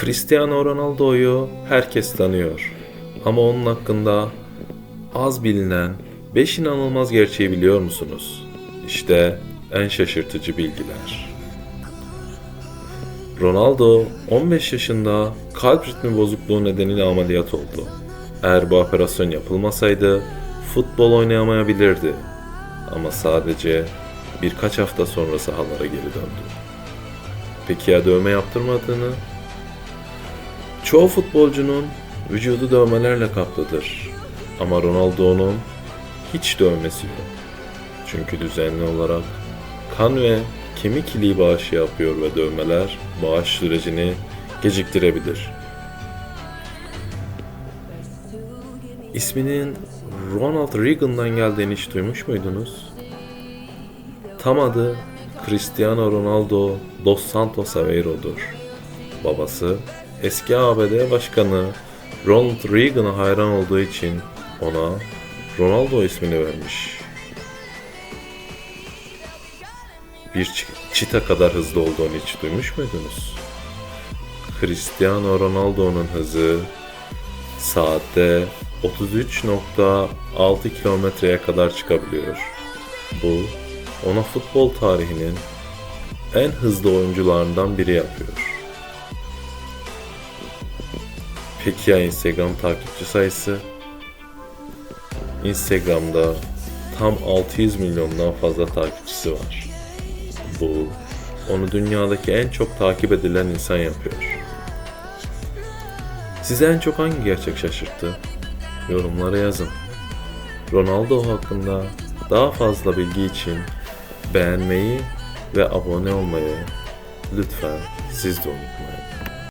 Cristiano Ronaldo'yu herkes tanıyor. Ama onun hakkında az bilinen 5 inanılmaz gerçeği biliyor musunuz? İşte en şaşırtıcı bilgiler. Ronaldo 15 yaşında kalp ritmi bozukluğu nedeniyle ameliyat oldu. Eğer bu operasyon yapılmasaydı futbol oynayamayabilirdi. Ama sadece birkaç hafta sonra sahalara geri döndü. Peki ya dövme yaptırmadığını? Çoğu futbolcunun vücudu dövmelerle kaplıdır. Ama Ronaldo'nun hiç dövmesi yok. Çünkü düzenli olarak kan ve kemik iliği bağışı yapıyor ve dövmeler bağış sürecini geciktirebilir. İsminin Ronald Reagan'dan geldiğini hiç duymuş muydunuz? Tam adı Cristiano Ronaldo dos Santos Aveiro'dur. Babası eski ABD Başkanı Ronald Reagan'a hayran olduğu için ona Ronaldo ismini vermiş. Bir çi- çita kadar hızlı olduğunu hiç duymuş muydunuz? Cristiano Ronaldo'nun hızı saatte 33.6 kilometreye kadar çıkabiliyor. Bu ona futbol tarihinin en hızlı oyuncularından biri yapıyor. Peki ya Instagram takipçi sayısı? Instagram'da tam 600 milyondan fazla takipçisi var. Bu onu dünyadaki en çok takip edilen insan yapıyor. Size en çok hangi gerçek şaşırttı? Yorumlara yazın. Ronaldo hakkında daha fazla bilgi için beğenmeyi ve abone olmayı lütfen siz de unutmayın.